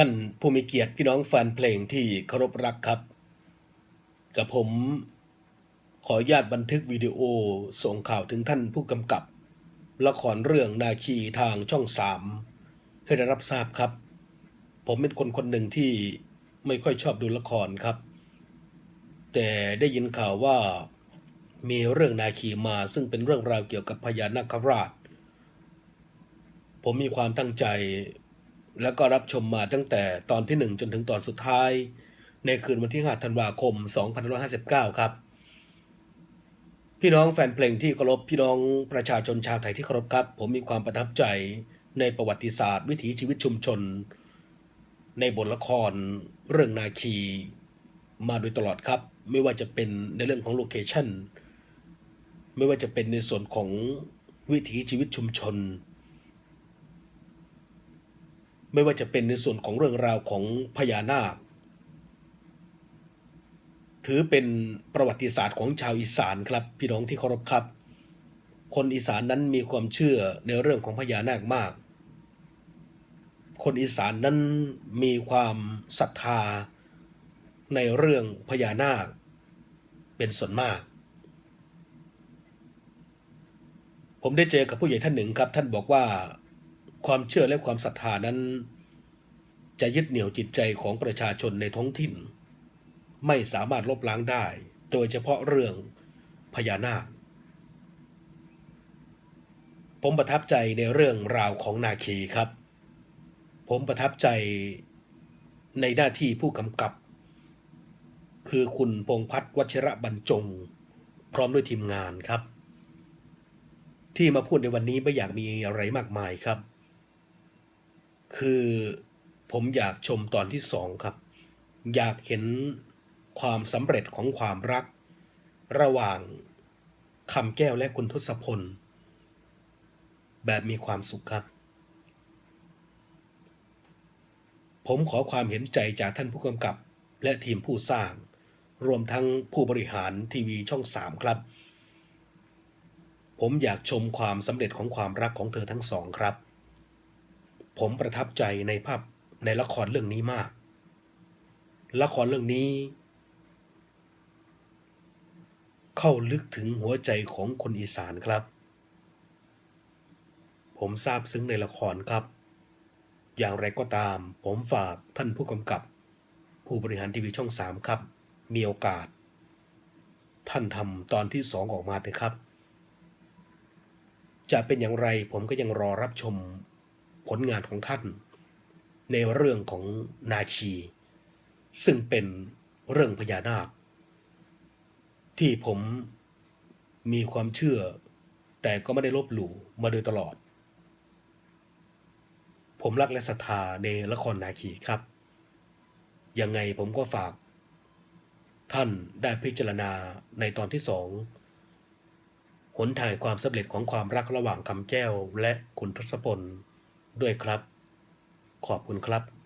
ท่านผู้มีเกียรติพี่น้องแฟนเพลงที่เคารพรักครับ กับผมขออนุญาตบันทึกวิดีโอส่งข่าวถึงท่านผู้กำกับ ละครเรื่องนาคีทางช่องสามให้ได้รับทราบครับ ผมเป็นคนคนหนึ่งที่ไม่ค่อยชอบดูละครครับ แต่ได้ยินข่าวว่ามีเรื่องนาคีมาซึ่งเป็นเรื่องราวเกี่ยวกับพญานาคราช ผมมีความตั้งใจ แล้วก็รับชมมาตั้งแต่ตอนที่ 1 จนถึงตอนสุดท้าย ในคืนวันที่ 5 ธันวาคม 2559 ครับ พี่น้องแฟนเพลงที่เคารพพี่น้องประชาชนชาวไทยที่เคารพครับ ผมมีความประทับใจในประวัติศาสตร์ วิถีชีวิตชุมชน ในบทละคร เรื่องนาคี มาโดยตลอดครับ ไม่ว่าจะเป็นในเรื่องของโลเคชั่นไม่ว่าจะเป็นในส่วนของวิถีชีวิตชุมชน ไม่ว่าจะเป็นในส่วนของเรื่องราวของพญานาค ถือเป็นประวัติศาสตร์ของชาวอีสานครับพี่น้องที่เคารพครับ คนอีสานนั้นมีความเชื่อในเรื่องของพญานาคมาก คนอีสานนั้นมีความศรัทธาในเรื่องพญานาค เป็นส่วนมาก ผมได้เจอกับผู้ใหญ่ท่านหนึ่งครับ ท่านบอกว่า ความเชื่อและความศรัทธานั้น จะยึดเหนี่ยวจิตใจของประชาชนในท้องถิ่น ไม่สามารถลบล้างได้ โดยเฉพาะเรื่องพญานาค ผมประทับใจในเรื่องราวของนาคีครับ ผมประทับใจในหน้าที่ผู้กำกับ คือคุณพงพัฒน์วชิระบรรจง พร้อมด้วยทีมงานครับที่มาพูดในวันนี้ไม่อยากมีอะไรมากมายครับ คือผมอยากชมตอนที่สองครับ อยากเห็นความสำเร็จของความรัก ระหว่างคำแก้วและคุณทศพล แบบมีความสุขครับ ผมขอความเห็นใจจากท่านผู้กำกับและทีมผู้สร้าง รวมทั้งผู้บริหารทีวีช่องสามครับ ผมอยากชมความสำเร็จของความรักของเธอทั้งสองครับ ผมประทับใจในภาพในละครเรื่องนี้มาก ละครเรื่องนี้ เข้าลึกถึงหัวใจของคนอีสานครับ ผมซาบซึ้งในละครครับ อย่างไรก็ตาม ผมฝากท่านผู้กำกับ ผู้บริหารทีวีช่องสามครับ มีโอกาส ท่านทำตอนที่สองออกมาเถอะครับ จะเป็นอย่างไรผมก็ยังรอรับชม ผลงานของท่าน ในเรื่องของนาคี ซึ่งเป็นเรื่องพญานาค ที่ผมมีความเชื่อ แต่ก็ไม่ได้ลบหลู่มาโดยตลอด ผมรักและศรัทธาในละครนาคีครับ ยังไงผมก็ฝาก ท่านได้พิจารณาในตอนที่สองหนทางความสำเร็จของความรักระหว่างคำแก้วและคุณทศพล ด้วยครับ ขอบคุณครับ